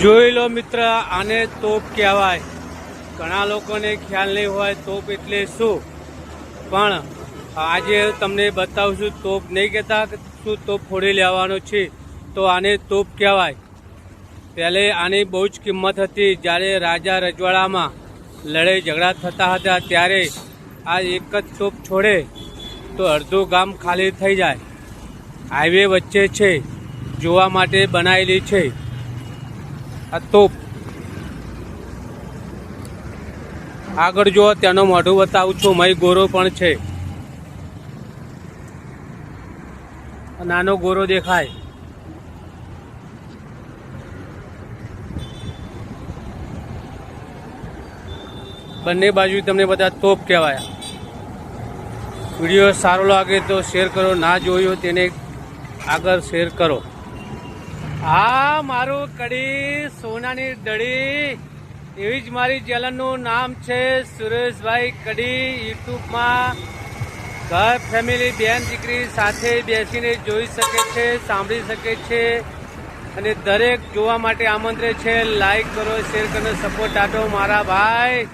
જોઈ લો મિત્ર, આને તોપ કહેવાય. ઘણા લોકોને ખ્યાલ નહીં હોય તોપ એટલે શું? પણ આજે તમને બતાવશું, તોપ નહીં કહેતા શું તોપ ફોડી લેવાનો છે. તો આને તોપ કહેવાય. પહેલે આની બહુ જ કિંમત હતી. જ્યારે રાજા રજવાડામાં લડાઈ ઝઘડા થતા હતા, ત્યારે આ એક જ તોપ છોડે તો અડધું ગામ ખાલી થઈ જાય. હાઈવે વચ્ચે છે. જોવા માટે બનાવેલી છે. આ તોપ. આગળ જો તેનો મોઢું બતાવું છું. મય ગોરો પણ છે. નાનો ગોરો દેખાય. બંને બાજુ તમને બધા તોપ કહેવાય. વીડિયો સારો લાગે તો શેર કરો. ના જોયો તેને આગળ શેર કરો. હા, મારું કડી સોનાની દડી. એવી જ મારી ચેનલનું નામ છે સુરેશભાઈ કડી યુટ્યુબમાં. ઘર ફેમિલી બેન દીકરી સાથે બેસીને જોઈ શકે છે, સાંભળી શકે છે. અને દરેક જોવા માટે આમંત્રિત છે, લાઈક કરો, શેર કરો સપોર્ટ આપો મારા ભાઈ.